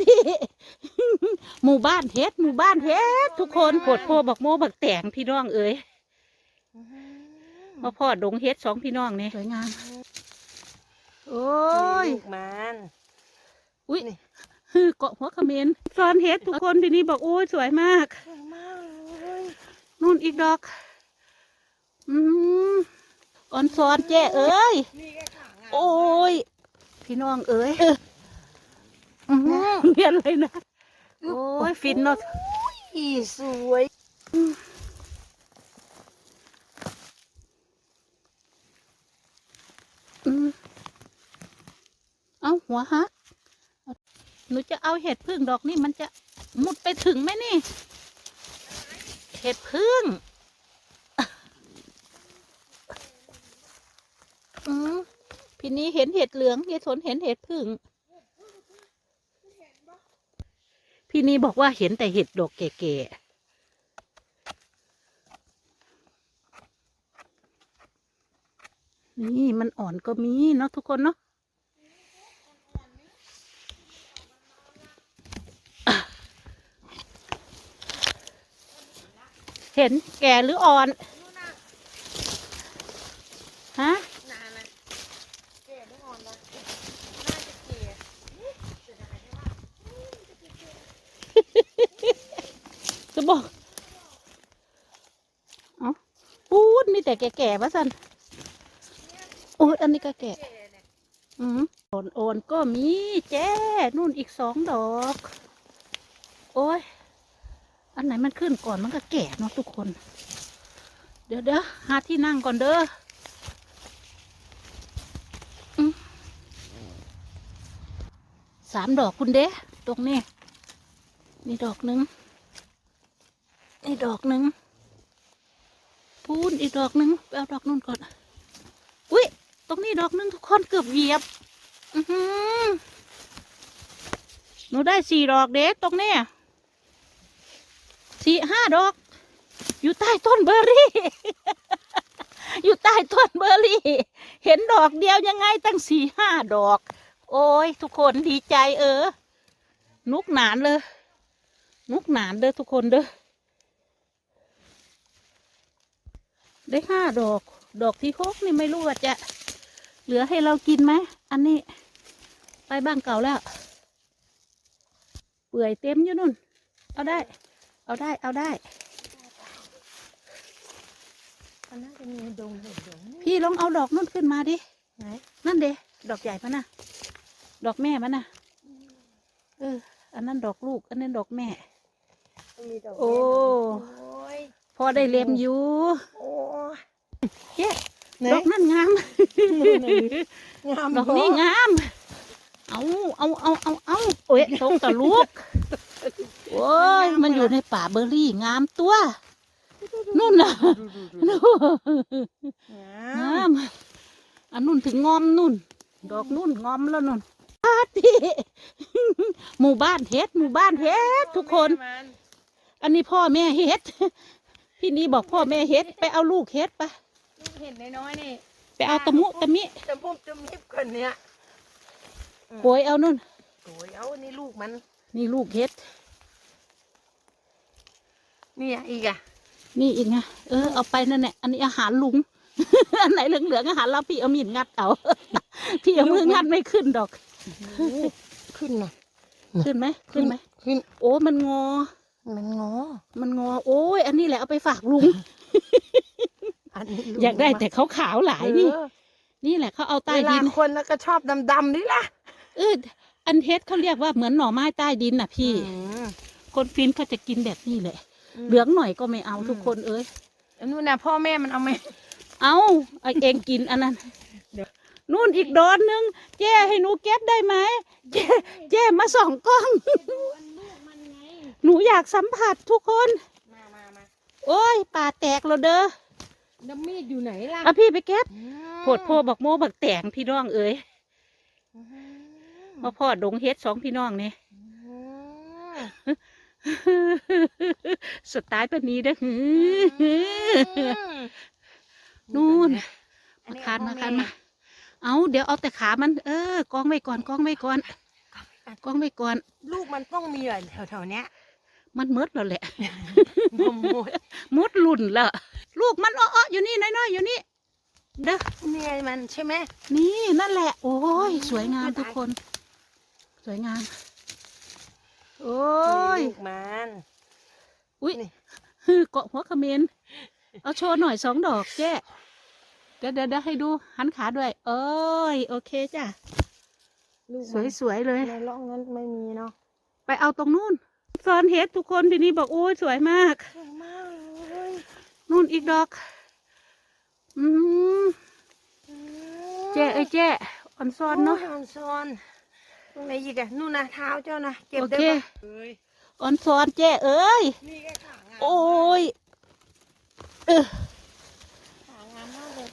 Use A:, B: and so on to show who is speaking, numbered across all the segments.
A: ที่หมู่บ้านเฮ็ดหมู่บ้านเฮ็ดทุกคนปวดโพบักโมบักแตงพี่น้องเอ้ยมาพ่อดงเฮ็ดสองพี่น้องนี่สวยงามโอ้ย
B: ลูกมัน
A: อุ้ย
B: นี่
A: ฮือเกาะหัวเขมรซ้อนเฮ็ดทุกคนทีนี้บอกโอ้ยสวยมาก
B: สวยมากเลย
A: นู่นอีกดอก อืมอ่อนซ้อนแจ้เอ้ย
B: นี่ก็ขางอะ
A: โอ้ยพี่น้องเอ้ยอื้อหือ เรียนเลยนะ โอ้ยฟินเนาะ
B: อีสวย
A: อืมเอาหัวฮักหนูจะเอาเห็ดพึ่งดอกนี่มันจะมุดไปถึงไหมนี่ เห็ดพึ่งอืมพี่นี้เห็นเห็ดเหลืองยายสนเห็นเห็ดพึ่ง พี่นี้บอกว่าเห็นแต่เห็ดดอกแก่ๆนี่มันอ่อนก็มีเนาะทุกคนเนาะเห็นแก่หรืออ่อน ฮะ
B: เก๋ไม่อ่อนนะน่าจะเก๋
A: จะ บอกเอาปูดมีแต่แก่ๆวะสันโอ้ยอันนี้ก็แก่อืมอ่อนอ่อนๆก็มีแจ้นู่นอีกสองดอก โอ้ย อันไหนมันขึ้นก่อนมันก็แก่เนาะทุกคน เดี๋ยวเดี๋ยวหาที่นั่งก่อนเด้ออืมสามดอกคุณเด้ตรงนี้ นี่ดอกหนึ่ง นี่ดอกหนึ่งพูนอีกดอกหนึ่งไปเอาดอกนู่นก่อน อุ้ยตรงนี้ดอกหนึ่งทุกคนเกือบเหยียบ อือหือหนูได้สี่ดอกเด็กตรงนี้สี่ห้าดอก อยู่ใต้ต้นเบอร์รี่ อยู่ใต้ต้นเบอร์รี่ เห็นดอกเดียวยังไงตั้งสี่ห้าดอก โอ้ย ทุกคนดีใจเออ นุกหนานเลย นุกหนานเด้อทุกคนเด้อ ได้ห้าดอก ดอกที่หกนี่ไม่รู้ว่าจะเหลือให้เรากินไหม อันนี้ ไปบ้านเก่าแล้ว เปื่อยเต็มอยู่นู่น เอาได้ เอาได้ เอาได้
B: มันน่าจะมีดงเห็ดดงนี่
A: พี่ลองเอาดอกนู่นขึ้นมาดิ
B: ไหน
A: นั่นเดดอกใหญ่มันนะดอกแม่มันนะเออ อันนั้นดอกลูก อันนั้นดอกแม่
B: มันมีดอก
A: โอ้
B: โอ้ย
A: พอได้เล็มอยู่
B: โอ้ย
A: เย้
B: ไหน
A: ดอกนั่นงาม
B: งาม
A: ดอกนี้งาม เอาเอาเอาเอาเอาโอ้ยตรงกับลูกโอ้ยมันอยู่ในป่าเบอร์รี่งามตัวนู่นน่ะ
B: ดูดูดู
A: นู่น
B: งางา
A: มมอันนู่นถึงงอมนู่น ดอกนู่นงอมแล้วนู่นอาที่หมู่บ้านเฮ็ดหมู่บ้านเฮ็ดทุกคน
B: มัน
A: อันนี้พ่อแม่เฮ็ดพี่นี้บอกพ่อแม่เฮ็ดไปเอาลูกเฮ็ดไป
B: ลูก เห็ดน้อยๆนี่
A: ไปเอาตะมุตะมิ
B: จะพุ่มจะมิบคนเนี้ย
A: โกยเอานู่น
B: โอ้ยเอาอันนี้ลูกมัน
A: นี่ลูกเฮ็ด
B: นี่อะอีกอะ
A: นี่อีกไงเออเอาไปนั่นแหละอันนี้อาหารลุง อันไหนเหลืองๆอาหารเราพี่เอามีดงัดเอา พี่เอามืองัดไม่ขึ้นดอก
B: ขึ้นน่ะ
A: ขึ้นไหมขึ้นไหม
B: ขึ้น
A: โอ้มันงอ
B: มันงอ
A: มันงอ โอ้ย อันนี้แหละเอาไปฝากลุง
B: อันนี้ลู
A: อยากได้แต่ขาวขาวๆหลายนี่
B: เออ
A: นี่แหละเขาเอาใต้
B: เวลา
A: ดิน
B: คนแล้วก็ชอบดำๆนี่ล่ะ
A: เอออันเฮ็ดเขาเรียกว่าเหมือนหน่อไม้ใต้ดินน่ะพี่
B: อืม
A: คนฟินเขาจะกินแบบนี้แหละ
B: อืม
A: เหลืองหน่อยก็ไม่เอา
B: อืม
A: ทุกคนเอ้ย
B: อันนู้นน่ะพ่อแม่มันเอาไหม
A: เอาไอเองกินอันนั้น
B: เดี๋ยว
A: นู่นอีกดอนนึงเจ้ให้หนูเก็บได้ไหมเจ้เจ้มาส่องกล้อง หนูอยากสัมผัสทุกคน
B: มามามา
A: โอ้ยป่าแตกแล้วเด้อ
B: น้ำมีดอยู่ไหนล่ะ
A: เอาพี่ไปเก็บ
B: อืม
A: โพดโพบักโมบักแตงพี่น้องเอ้ย
B: อืม
A: มาพ่อดงเฮ็ดสองพี่น้องนี่
B: อืม
A: สไตล์ปานนี้เด้อหื
B: อื
A: อ
B: ม
A: นู่น
B: อั
A: มา
B: เอ
A: คาน
B: พ่อ
A: มา
B: แคา
A: นมา เอาเดี๋ยวเอาแต่ขามัน เออกองไว้ก่อนกองไว้ก่อนกล้องไว้ก่อน
B: ลูกมันต้องมีอะไรแถวๆเนี้ย
A: มันมืดแล้วแหละ
B: มมด
A: มุดลุ่นละ ลูกมันอ้อๆอยู่นี่น้อยๆอยู่นี่เด้อ
B: นี่ไงมันใช่ไหม
A: นี่นั่นแหละ โอ้ยสวยงามทุกคน สวยงาม โอ้ย
B: ลูกมัน
A: อุ้ย
B: นี่
A: ฮือเกาะหัวเขมนเอาโชว์หน่อยสองดอกแจ้เดี๋ยวเดี๋ยวเดี๋ยวให้ดูหันขาด้วยเอ้ยโอเคจ้ะ
B: ลูก
A: ส
B: มั
A: วนยสวยๆเลย
B: ในร่องนั้นไม่มีเนาะ
A: ไปเอาตรงนู้นซอนเฮดทุกคนทีนี้บอกโอ้ยสวยมาก
B: สวยมากเลย
A: นู่นอีกดอก อืมเจ๊เอ้ยเจ๊อ่อนซอนเนาะ
B: โยออนซอนตรงไหนอีกอะนู่นนะเท้าเจ้านะเก็บ
A: โอ
B: ได้
A: เค
B: ปะเอ้ย
A: อ่อนซอนเจ๊เอ้ย
B: นี่ก็ขางาม
A: โอ้ยเออ
B: ขางามมากเลย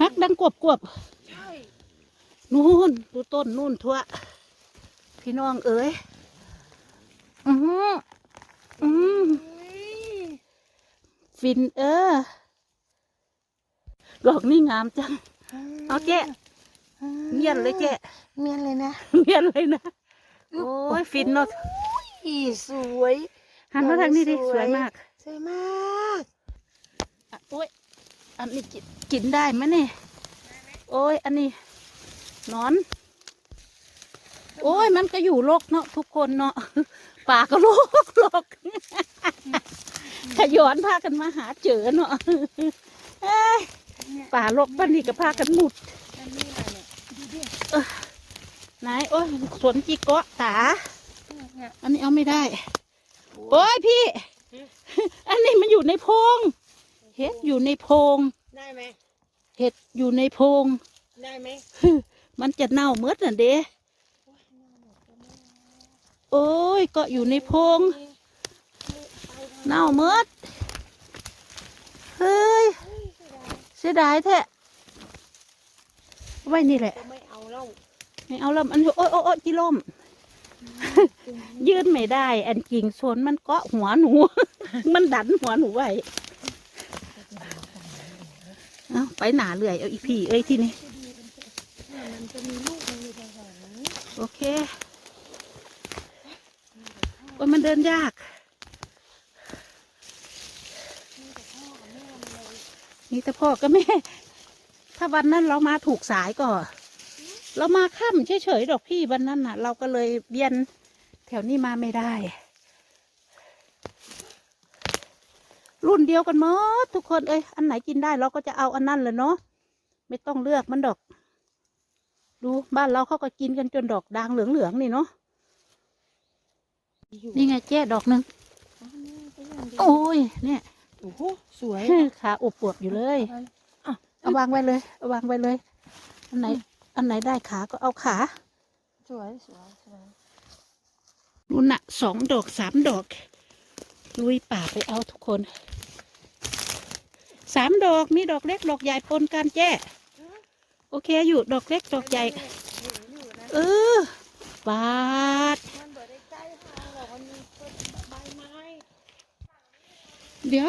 A: ฮักดังกวบกวบ
B: ใช่
A: ๆนู่นดูต้นนู่นทั่วพี่น้องเอ้ย อืมอืม
B: เฮ้ย
A: ฟินเออดอกนี่งามจัง เอาเจ๊เมียนเลยเจ๊
B: เมียนเลยนะ
A: เมียนเลยนะ โอ้ยฟินเนาะ
B: อีสวย
A: หันมาทางนี้ดิ
B: ส
A: ส
B: วย
A: วยมาก
B: สวยมาก
A: อะโอ้ยอันนี้กินกินได้ไหมเนี่ยโอ้ย อันนี้หนอน โอ้ย มันก็อยู่โลกเนาะทุกคนเนาะป่าก็โลกโลก ขยอนพากันมาหาเจอเนาะเอ้ยป่าโลกบ้านนี้ก็พากันหมุด
B: อันนี้อะไรเนี่ยดูดิ
A: ไหนโอ้ยสวนจีเกาะตา
B: เนี่ย
A: อันนี้เอาไม่ได้ โอ้ยพี่ อันนี้มันอยู่ในโพรงเห็ดอยู่ในโพรง
B: ได้ไหม
A: เห็ดอยู่ในโพรง
B: ได้ไหม
A: มันจะเน่าเมื่อน่ะเด้โอ้ยก็อยู่ในโพรง เน่าเมื่อเฮ้ย เสียดายแท้ไว้นี่แหละ
B: ก็ไม่เอาแล้ว
A: ไม่เอาแล้วมันโอ้ยโอ้ยโอ้ยจิล่มยืนไม่ได้ อันกิ่งสนมันเกาะหัวหนู มันดันหัวหนูไว้เอาไปหนาเลื่อย เอาอีพี่เอ้ยที่นี่
B: มันจะมีลูกมันอยู่แถวๆนี้
A: โอเคโอ้ยมันเดินยาก นี่แต่พ่อกับแม่ ถ้าวันนั้นเรามาถูกสายก็เรามาค่ำเฉยๆดอกพี่วันนั้นน่ะ เราก็เลยเบียนแถวนี้มาไม่ได้ รุ่นเดียวกันหมดทุกคนเอ้ยอันไหนกินได้เราก็จะเอาอันนั้นเลยเนาะไม่ต้องเลือกมันดอก ดูบ้านเราเขาก็กินกันจนดอกด่างเหลืองๆนี่เนาะนี่ไงแจ้ดอกหนึ่งโอ้ยเนี่ย
B: โอ้โหสวย
A: ขาอบปวบอยู่เลย
B: อะ
A: เอาวางไว้เลยเอาวางไว้เลย อันไหน อันไหนได้ขาก็เอาขา
B: สวยสวยสวย
A: นู่นน่ะสองดอกสามดอก ลุยป่าไปเอาทุกคนสามดอกมีดอกเล็กดอกใหญ่ปนกันแจ้ โอเคอยู่ดอกเล็กดอกใหญ่
B: เห็นอยู่นะ
A: เออปาด
B: มันเบิดได้ใกล้ทางหรอกมันมีต้นใบไม้
A: เดี๋ยว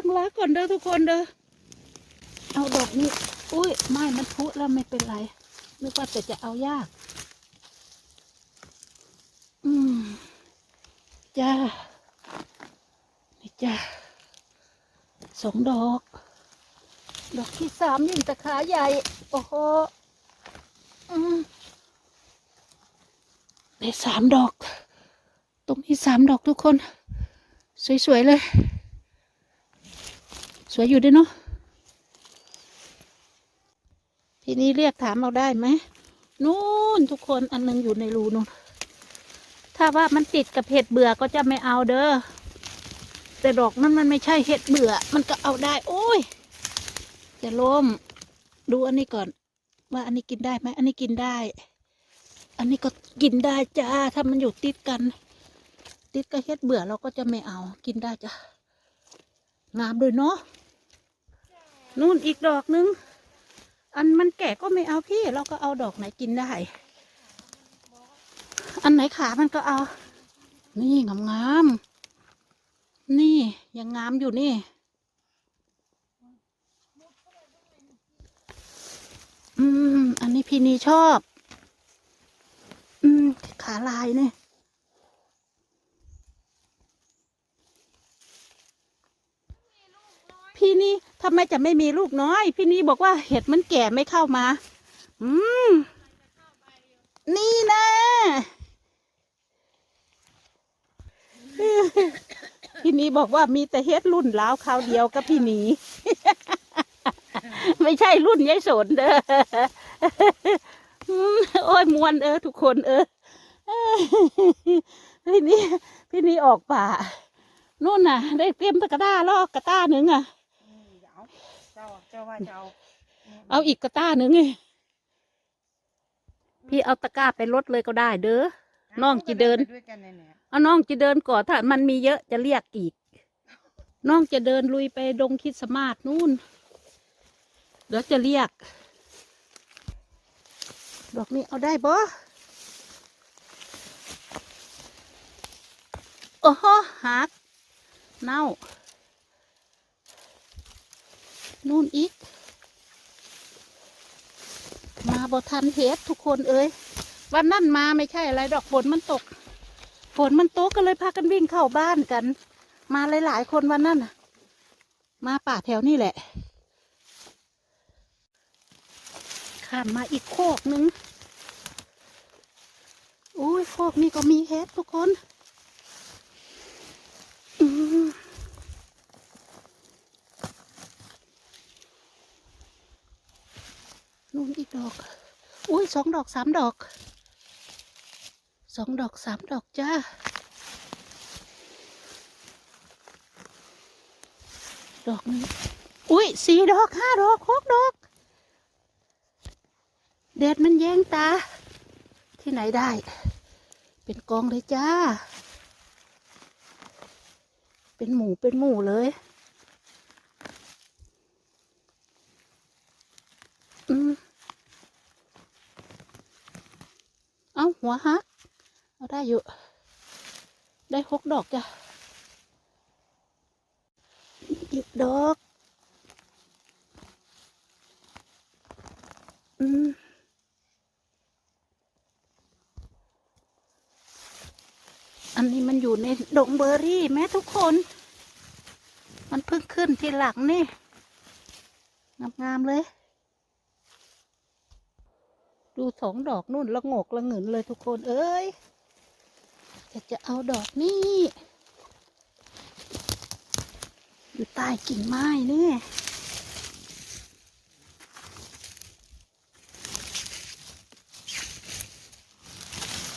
A: ตั้งรักก่อนเด้อทุกคนเด้อเอาดอกนี้อุ้ยไม้มันพุแล้วไม่เป็นไรนึกว่าแต่จะเอายาก อืมจ้านี่จ้าสองดอก ดอกที่สามยิ่งตะขาใหญ่ โอ้โหอืมได้สามดอก ตรงนี้สามดอกทุกคน สวย ๆ เลย สวยอยู่ด้วยเนาะทีนี้เรียกถามเราได้ไหมนู่นทุกคนอันหนึงอยู่ในรูนู่นถ้าว่ามันติดกับเห็ดเบื่อก็จะไม่เอาเด้อแต่ดอกนั้นมันไม่ใช่เห็ดเบื่อ มันก็เอาได้ โอ้ยจะล้มดูอันนี้ก่อน ว่าอันนี้กินได้ไหมอันนี้กินได้ อันนี้ก็กินได้จ้าถ้ามันอยู่ติดกัน ติดกับเห็ดเบื่อเราก็จะไม่เอา กินได้จ้ะงามด้วยเนาะ นู่นอีกดอกนึง อันมันแก่ก็ไม่เอาพี่ เราก็เอาดอกไหนกินได้ อันไหนขามันก็เอา นี่งามงามนี่ยังงามอยู่นี่ อืม อันนี้พี่นีชอบ อืม ขาลายเนี่ย พี่นี่ทำไมจะไม่มีลูกน้อย พี่นี่บอกว่าเห็ดมันแก่ไม่เข้ามา อืม นี่นะพี่นีบอกว่ามีแต่เฮ็ดรุ่นล้าวคราวเดียวกับพี่นีไม่ใช่รุ่นยายสนเด้ออืมโอ้ยมวนเออ ทุกคนเออพี่นี้พี่นี้ออกป่านู่นน่ะ ได้เตรียมตะกร้าด้าลอกกระต้าหนึ่งอะ
B: เจ้าเจ้าว่าจะเอา
A: เอาอีกกระต้าหนึ่งไงพี่เอาตะกร้าไปลดเลยก็ได้เด้อน้องจะเดิน
B: ไปด้วยกันเนี่ย
A: เอาน้องจะเดินก่อนถ้ามันมีเยอะจะเรียกอีก น้องจะเดินลุยไปดงคริดสต์มาศนู่นเดี๋ยวจะเรียก ดอกนี้เอาได้บ่โอ้โหหักเน่า นู่นอีก มาบ่ทันเฮ็ดทุกคนเอ้ยวันนั้นมาไม่ใช่อะไรดอกฝนมันตก ฝนมันตกก็เลยพากันวิ่งเข้าบ้านกัน มาหลายๆคนวันนั้นมาป่าแถวนี่แหละ ข้ามมาอีกโคกหนึ่งอุ้ยโคกนี่ก็มีเฮ็ดทุกคน อืม นู่นอีกดอก อุ้ยสองดอกสามดอกสองดอกสามดอกจ้าดอกนี้อุ้ยสี่ดอกห้าดอกหกดอกแดดมันแย่งตา ที่ไหนได้ เป็นกองเลยจ้า เป็นหมูเป็นหมูเลย อืม เอา หัวฮักเอาได้อยู่ ได้หกดอกจ้ะอีกดอก อืมอันนี้มันอยู่ในดงเบอร์รี่แม่ทุกคน มันเพิ่งขึ้นทีหลังนี่ งามๆเลย ดูสองดอกนู่นละงกละหงึนเลยทุกคนเอ้ยจะจะเอาดอกนี่อยู่ใต้กิ่งไม้นี่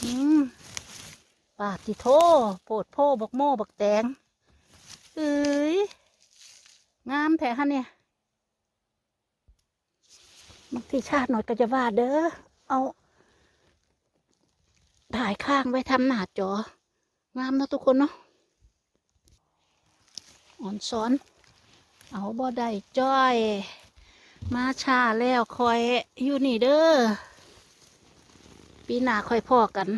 A: อืมปาติโทโปดโพบักโม่บักแตงเอ้ยงามแท้ฮะเนี่ย ทีชาติหน่อยก็จะว่าเด้อ เอา ถ่ายข้างไว้ทำหน้าจอ งามนะทุกคนเนาะ อ่อนซ้อน เอาบ่ได้จ้อย มาชาแล้วคอยอยู่นี่เด้อ ปีหน้าคอยพ่อกัน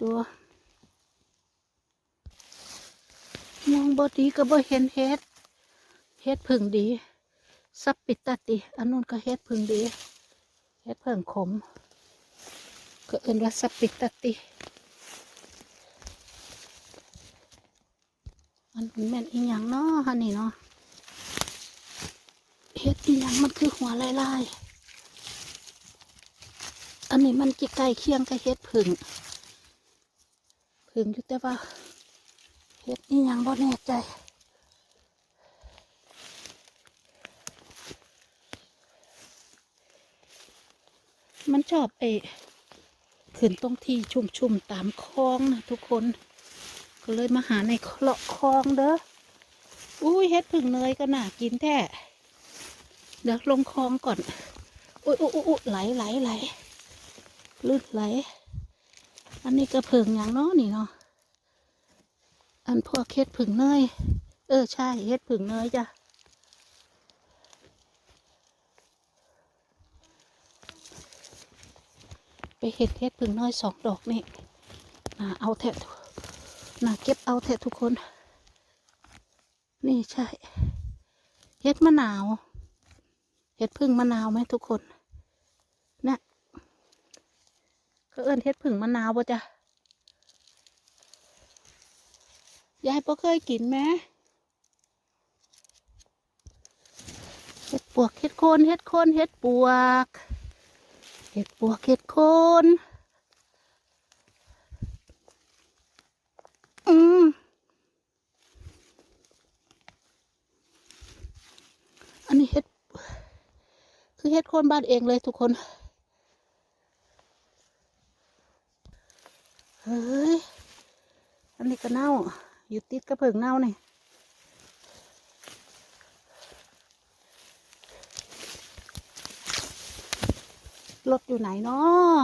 A: ดูมองบ่ดีก็บ่เห็นเฮ็ด เฮ็ดพึ่งดี ซับปิดตาติอันนู้นก็เฮ็ดพึ่งดีเฮ็ดเพิ่งขม ก็เอินว่าซับปิดตาติอันนี้แม่นอีหยังเนาะฮันนี่เนาะเฮ็ดอีหยังมันคือหัวลายลายๆอันนี้มันจิใกล้เคียงกับเฮ็ดพึ่งพึ่งอยู่แต่ว่าเฮ็ดอีหยังบ่แน่ใจ มันชอบไอ้ขึ้นตรงที่ชุ่มๆตามคลองนะทุกคน ก็เลยมาหาในเลาะคลองเด้ออุ้ยเฮ็ดผึ่งเนยก็น่ากินแท้เดี๋ยวลงคลองก่อนอุ้ยอุ้ยอุ้ยไหลไหลไหลลื่นไหล อันนี้ก็ผึ่งอย่างเน้อนี่เนาะอันพวกเฮ็ดผึ่งเนยเออใช่เฮ็ดผึ่งเนยจ้ะ ไปเห็ดเฮ็ดผึ่งน้อยสองดอกนี่นาเอาแทะนาเก็บเอาแทะทุกคน นี่ใช่เฮ็ดมะนาวเฮ็ดพึ่งมะนาวไหมทุกคนนะเขาเอิ้นเฮ็ดผึ่งมะนาวบ่จ้ะยายบ่เคยกินไหมเฮ็ดปวกเฮ็ดโคนเฮ็ดโคนเฮ็ดปวก เฮ็ดปวกเฮ็ดโคนอืมอันนี้เฮ็ด คือเฮ็ดโคนบ้านเองเลยทุกคน เฮ้ย อันนี้ก็เน่า อยู่ติดกระเพิงเน่านี่ รถอยู่ไหนเนาะ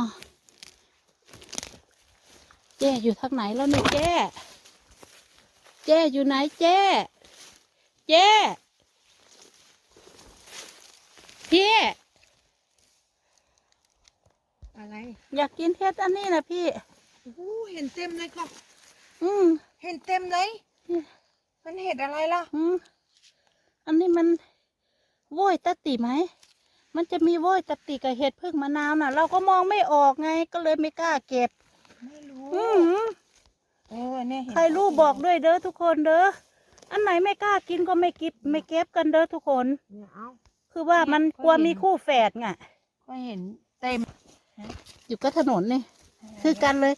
A: เจ้อยู่ทางไหนแล้วเนี่ยเจ้เจ้อยู่ไหนเจ้เจ้พี่
B: อะไร
A: อยากกินเฮ็ดอันนี้นะพี่
B: โอ้โหเห็นเต็มเลยค่ะ
A: อืม
B: เห็นเต็มเลย
A: อืม
B: มันเห็ดอะไรล่ะ
A: อืมอันนี้มันโว้ยตะติไหม มันจะมีโว้ยตะติกับเห็ดพึ่งมะนาวน่ะ เราก็มองไม่ออกไงก็เลยไม่กล้าเก็บ
B: ไม่รู้
A: อืม
B: เออเนี่ยเห็น
A: ใครรู้บอกด้วยเด้อทุกคนเด้ออันไหนไม่กล้ากินก็ไม่กิบไม่เก็บกันเด้อทุกคน
B: เนี่ยเอา
A: คือว่ามันกลัวมีคู่แฝดไง
B: ก็เห็นเต็ม
A: อยู่ก็ถนนนี่คือกันเลย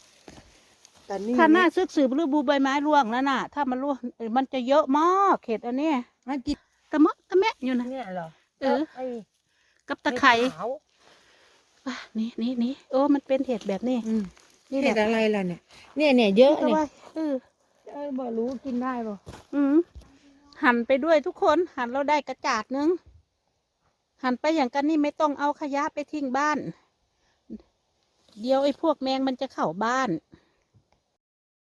B: แต่นี่
A: ถ้าหน้าซึกสืบหรือบูใบไม้ร่วงแล้วน่ะ ถ้ามันร่วงเอ้ยมันจะเยอะมากเห็ดอันเนี้ย
B: มันกิน
A: กระเมะกระแมะอยู่นะ
B: เนี่ยเหรอ
A: เออ
B: ไอ้
A: กับตะไคร้
B: ขาว
A: อะนี่นี่นี่โอ้ มันเป็นเห็ดแบบนี้
B: อืม
A: นี่แห
B: เห็
A: ละ
B: ดอะไรล่ะเนี่ย เนี่ยเนี่ยเยอะ
A: ก็
B: เนี่ย
A: ว่าเออ
B: เออบอกรู้กินได้ป่ะ
A: อืมหั่นไปด้วยทุกคน หั่นเราได้กระจาดนึง หั่นไปอย่างกันนี่ไม่ต้องเอาขยะไปทิ้งบ้าน เดี๋ยวไอ้พวกแมงมันจะเข้าบ้าน
B: อ